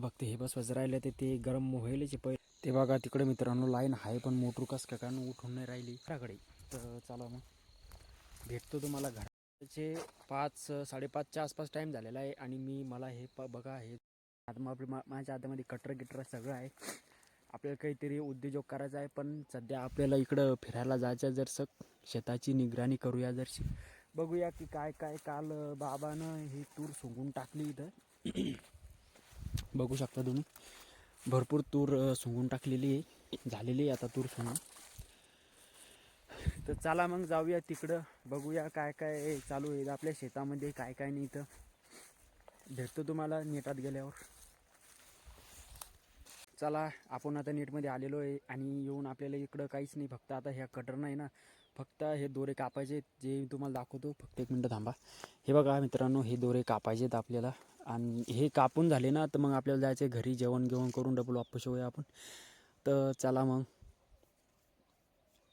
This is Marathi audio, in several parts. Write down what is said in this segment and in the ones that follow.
बघते हे बसवायचं राहिलं ते ते गरम व्हायलाच आहे. पहिले ते बघा तिकडे मित्रांनो लाईन आहे पण मोटर कस काय कारण उठून नाही राहिली. घराकडे. तर चला मग. भेटतो तुम्हाला घराचे पाच साडेपाचच्या आसपास टाईम झालेला आहे आणि मी मला हे प बघा हे आता आपली मा- माझ्या हातामध्ये कटर गिटर सगळं आहे. आपल्याला काहीतरी उद्योजक करायचा आहे पण सध्या आपल्याला इकडं फिरायला जायचं जर सग शेताची निगराणी करूया जरशी. बघूया की काय काय काल बाबानं ही तूर सोंगून टाकली इथं. बघू शकता तुम्ही. भरपूर तूर सुंगून सोंगून टाकलेली आहे. झालेली आहे आता तूर सुंगून. तर चला मग जाऊया तिकडं. बघूया काय काय चालू आहे. आपल्या शेतामध्ये काय काय नाही इथं. भेटतो तुम्हाला नेटात गेल्यावर. चला आपण आता नेटमध्ये आलेलो आहे आणि येऊन आपल्याला इकडं काहीच नाही. फक्त आता ह्या कटर नाही ना फक्त हे दोरे कापायचे जे मी तुम्हाला दाखवतो फक्त एक मिनटं थांबा. हे बघा मित्रांनो हे दोरे कापायचे आहेत आपल्याला. आणि हे कापून झाले ना तर मग आपल्याला जायचे घरी जेवण घेवण करून डबल वापस येऊया आपण. तर चला मग.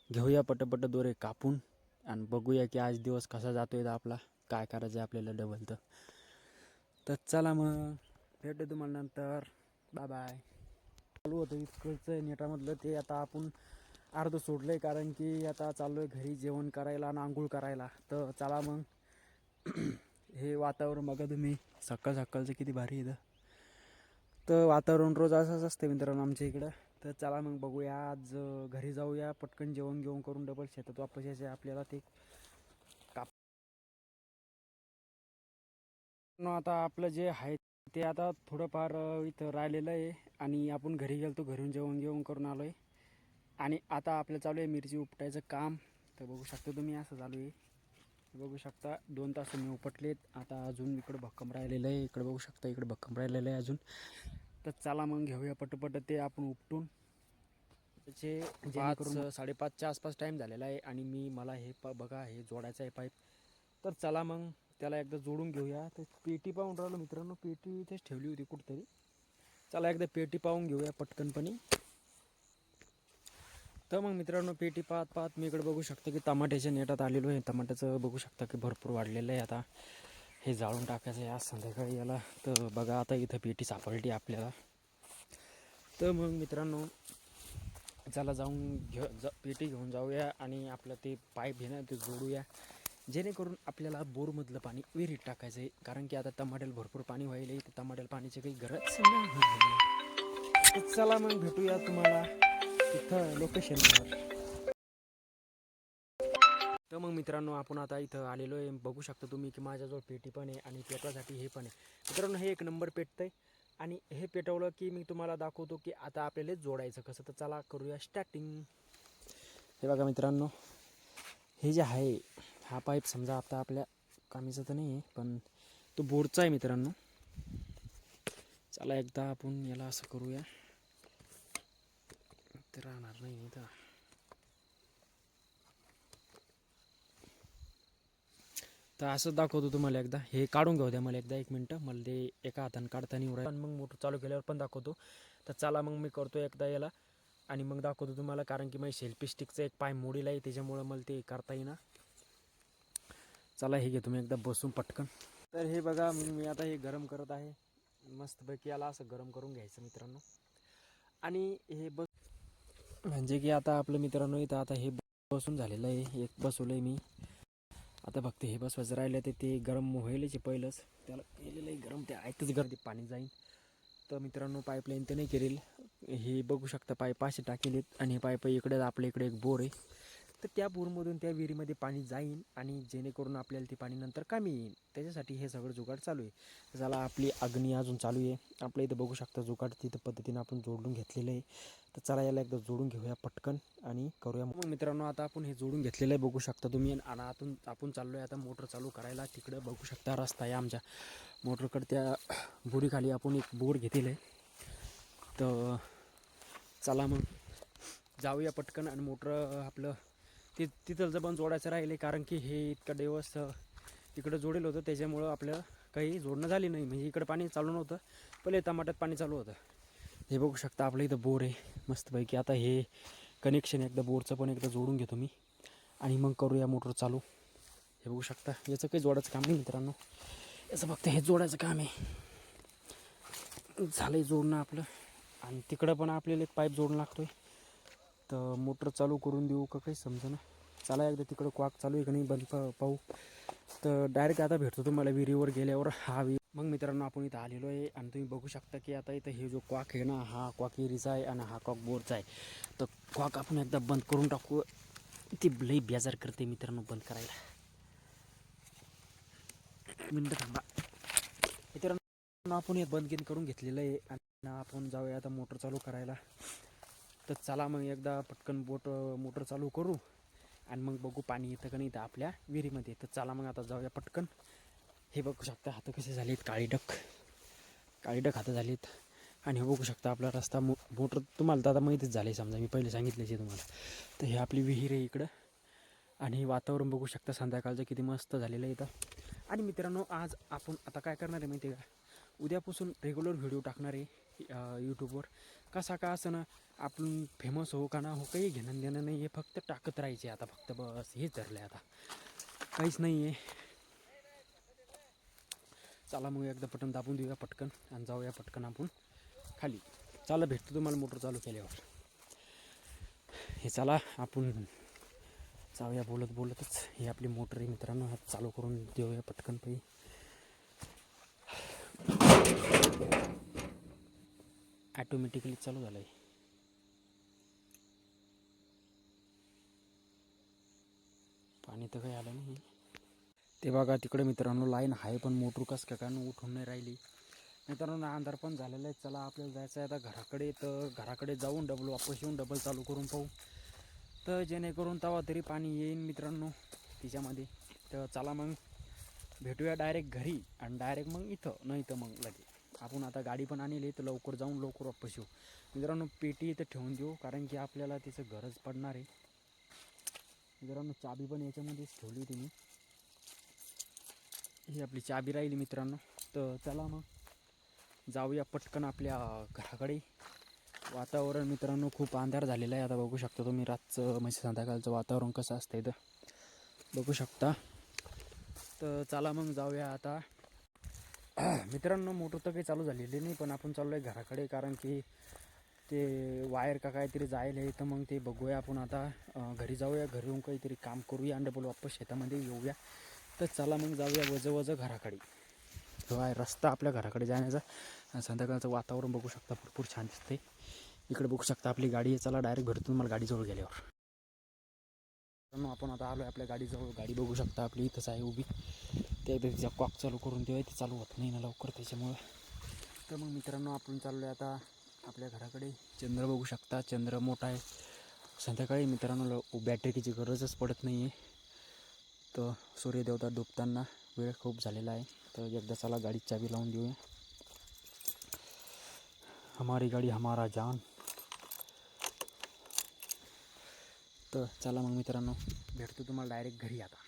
घेऊया पटपट दोरे कापून आणि बघूया की आज दिवस कसा जातोय तर आपला काय करायचं आहे आपल्याला डबल तर. तर चला मग. भेटू तुम्हाला नंतर. बाय बाय चालू होतं इतकंच नेटामधलं ते आता आपण अर्ध सोडलं आहे कारण की आता चाललो आहे घरी जेवण करायला आणि आंघोळ करायला. तर चला मग. हे वातावरण बघा तुम्ही. सकाळ सकाळचं किती भारी येतं तर वातावरण रोज असंच असतं मित्रांनो आमच्या इकडं. तर चला मग बघूया. आज घरी जाऊया. पटकन जेवण घेऊन करून डबल शेतात वापस यायचं आपल्याला ते काप आता आपलं जे आहे ते आता थोडंफार इथं राहिलेलं आहे. आणि आपण घरी गेलो घरून जेवण घेऊन करून आलो आहे आणि आता आपलं चालू आहे मिरची उपटायचं काम. तर बघू शकता तुम्ही असं चालू आहे. बघू शकता दोन तास मी उपटलेत. आता अजून इकडं भक्कम राहिलेलं आहे. इकडं बघू शकता इकडं भक्कम राहिलेलं आहे अजून. तर चला मग घेऊया पटपट ते आपण उपटून. त्याचे पाच साडेपाचच्या आसपास टाईम झालेला आहे आणि मी मला हे प बघा हे जोडायचं आहे पाईप. तर चला मग त्याला एकदा जोडून घेऊया. तर पेटी पाहून राहिलो मित्रांनो. पेटी इथेच ठेवली होती कुठंतरी. चला एकदा पेटी पाहून घेऊया पटकनपणे. तर मग मित्रांनो पेटी पाहत पाहत मी इकडे बघू शकता की टमाट्याच्या नेटात आलेलो आहे. टमाट्याचं बघू शकता की भरपूर वाढलेलं आहे आता. हे जाळून टाकायचं आहे आज संध्याकाळी याला. तर बघा आता इथं पेटी सापडली आपल्याला. तर मग मित्रांनो चला जाऊन घे जा पेटी घेऊन जाऊया आणि आपलं ते पाईप घेणं ते जोडूया. जेणेकरून आपल्याला बोरमधलं पाणी विहिरीत टाकायचं आहे. कारण की आता टमाट्याला भरपूर पाणी व्हायला आहे तर टमाट्याला पाण्याची काही गरज नाही. चला मग भेटूया तुम्हाला. तिथं लोकेशन तर मग मित्रांनो आपण आता इथं आलेलो आहे. बघू शकता तुम्ही की माझ्याजवळ पेटी पण आहे आणि पेटवासाठी हे पण आहे. मित्रांनो हे एक नंबर पेटतं आहे आणि हे पेटवलं की मी तुम्हाला दाखवतो की आता आपल्याला जोडायचं. कसं तर चला करूया स्टार्टिंग हे बघा मित्रांनो हे जे आहे हा पाईप समजा आता आपल्या कामीचा तर नाही आहे पण तो बोरचा आहे मित्रांनो. चला एकदा आपण याला असं करूया. ते राहणार नाही इथं. तर असंच दाखवतो तुम्हाला एकदा. हे काढून घेऊ द्या मला एकदा एक मिनटं. मला ते एका हाताने काढताना उराय पण मग मोटर चालू केल्यावर पण दाखवतो. तर चला मग मी करतो एकदा याला. आणि मग दाखवतो तुम्हाला कारण की माझी सेल्फी स्टिकचं एक पाय मोडीला आहे त्याच्यामुळं मला ते करता येईना. चला हे घेतो मी एकदा बसून पटकन. तर हे बघा मी मी आता हे गरम करत आहे. मस्तपैकी याला असं गरम करून घ्यायचं मित्रांनो. आणि हे बस म्हणजे की आता आपलं मित्रांनो इथं आता हे बसून झालेलं आहे. एक बसवलं आहे मी. आता फक्त हे बसवायचं राहिलं ते ते गरम व्हायलाच आहे पहिलंच. त्याला केलेलं आहे गरम ते आयतच गर्दी पाणी जाईल तर मित्रांनो पाईपलाईन ते नाही केलेल. हे बघू शकता पाईप असे टाकेलेत आणि हे पाईप इकडे आपल्या इकडे एक बोर आहे. तर त्या बोरमधून त्या विहिरीमध्ये पाणी जाईल आणि जेणेकरून आपल्याला ते पाणी नंतर कमी येईल त्याच्यासाठी हे सगळं जुगाड चालू आहे. झाला आपली अग्नी अजून चालू आहे. आपल्या इथं बघू शकता जुगाड तिथं पद्धतीनं आपण जोडून घेतलेलं आहे. तर चला याला एकदा जोडून घेऊया पटकन आणि करूया. मग मित्रांनो आता आपण हे जोडून घेतलेलं आहे बघू शकता तुम्ही. आणि आतून आपण चाललो आहे आता मोटर चालू करायला. तिकडं बघू शकता रस्ता आहे आमच्या. मोटरकडे त्या बुडीखाली आपण एक बोर घेतलेलं आहे. तर चला मग जाऊया पटकन आणि मोटर आपलं ते तिथलचं पण जोडायचं राहिले कारण की हे इतकं दिवस तिकडं जोडेल होतं. त्याच्यामुळं आपलं काही जोडणं झाली नाही. म्हणजे इकडं पाणी चालू नव्हतं. पहिले टमाट्यात पाणी चालू होतं. हे बघू शकता आपलं इथं बोर आहे. मस्तपैकी आता हे कनेक्शन एकदा बोरचं पण एकदा जोडून घेतो मी. आणि मग करूया मोटर चालू. हे बघू शकता. याचं काही जोडायचं काम नाही मित्रांनो. याचं फक्त हे जोडायचं काम आहे. झालं आहे जोडणं आपलं. आणि तिकडं पण आपल्याला एक पाईप जोडणं आहे तर मोटर चालू करून देऊ का काही समजा चला एकदा तिकडं क्वाक चालू आहे का नाही बंद पाहू. तर डायरेक्ट आता भेटतो तुम्हाला विहिरीवर गेल्यावर हा विहीर. मग मित्रांनो आपण इथं आलेलो आहे आणि तुम्ही बघू शकता की आता इथं हे जो क्वाक आहे ना हा क्वाक विहिरीचा आहे आणि हा क्वाक बोरचा आहे. तर क्वाक आपण एकदा बंद करून टाकू. ती लई बेजार करते मित्रांनो बंद करायला. मिनटं थांबा. मित्रांनो आपण हे बंद करून घेतलेलं आहे आणि आपण जाऊया आता मोटर चालू करायला. तर चला मग एकदा पटकन बोट मोटर चालू करू आणि मग बघू पाणी येतं का नाही तर आपल्या विहिरीमध्ये. तर चला मग आता जाऊया पटकन. हे बघू शकता हातं कसे झालेत काळी डक काळी डक हातं झालीत. आणि हे बघू शकता आपला रस्ता मो मोटर तुम्हाला तर आता माहितीच झालं आहे समजा मी पहिले सांगितलेच आहे तुम्हाला. तर हे आपली विहीर आहे इकडं. आणि हे वातावरण बघू शकता संध्याकाळचं किती मस्त झालेलं आहे इथं. आणि मित्रांनो आज आपण आता काय करणार आहे माहिती आहे का? उद्यापासून रेग्युलर व्हिडिओ टाकणार आहे यूट्यूबवर कसा का असं ना आपण फेमस हो का ना हो काही घेणं देणं नाही आहे. फक्त टाकत राहायचे आता फक्त बस. हेच धरलं आहे आता. काहीच नाही आहे. चला मग एकदा पटकन दाबून देऊया पटकन आणि जाऊया पटकन आपण खाली. चला भेटतो तुम्हाला मोटर चालू केल्यावर. हे चला आपण जाऊया बोलत बोलतच ही आपली मोटर आहे मित्रांनो. हात चालू करून देऊया पटकन पाहिजे ॲटोमॅटिकली चालू झालं आहे पाणी तर काही आलं नाही. ते बघा तिकडे मित्रांनो लाईन आहे पण मोटर कस का कारण उठून नाही राहिली. मित्रांनो अंधार पण झालेला आहे. चला आपल्याला जायचं आहे आता घराकडे. तर घराकडे जाऊन डबल वापस येऊन डबल चालू करून पाहू. तर जेणेकरून तेव्हा तरी पाणी येईन मित्रांनो तिच्यामध्ये. तर चला मग भेटूया डायरेक्ट घरी आणि डायरेक्ट मग इथं नाही तर मग लगेच. आपण आता गाडी पण आणली तर लवकर जाऊन लवकर वापस येऊ. मित्रांनो पेटी इथं ठेवून देऊ कारण की आपल्याला तिचं गरज पडणार आहे. मित्रांनो चाबी पण याच्यामध्येच ठेवली होती मी. ही आपली चाबी राहिली मित्रांनो. तर चला मग जाऊया पटकन आपल्या घराकडे. वातावरण मित्रांनो खूप अंधार झालेला आहे. आता बघू शकता तुम्ही रातचं म्हणजे संध्याकाळचं वातावरण कसं असतं इथं. बघू शकता. तर चला मग जाऊया आता. मित्रांनो मोटर तर काही चालू झालेली नाही पण आपण चाललो आहे घराकडे कारण की ते वायर का काहीतरी जायला आहे तर मग ते बघूया आपण आता. घरी जाऊया घरी येऊन काहीतरी काम करूया आणि डबल वापस शेतामध्ये येऊया. तर चला मग जाऊया वज वज घराकडे. जो आहे रस्ता आपल्या घराकडे जाण्याचा. आणि संध्याकाळचं वातावरण बघू शकता भरपूर छान दिसते इकडे बघू शकता आपली गाडी आहे. चला डायरेक्ट घरीतून मला गाडी गाडीजवळ गेल्यावर. मित्रांनो, आपण आता आलो आहे आपल्या गाडीजवळ. गाडी बघू शकता आपली इथंच आहे उभी. त्या एकदा तिचा कॉक चालू करून देऊ ते चालू होत नाही ना लवकर त्याच्यामुळं. तर मग मित्रांनो आपण चाललो आहे आता आपल्या घराकडे. चंद्र बघू शकता चंद्र मोठा आहे. संध्याकाळी मित्रांनो बॅटरीची गरजच पडत नाही आहे तर सूर्यदेवता डुबताना वेळ खूप झालेला आहे. तर एकदा चला गाडी चाबी लावून देऊया. हमारी गाडी हमारा जान. तर चला मग मित्रांनो भेटतो तुम्हाला डायरेक्ट घरी आता.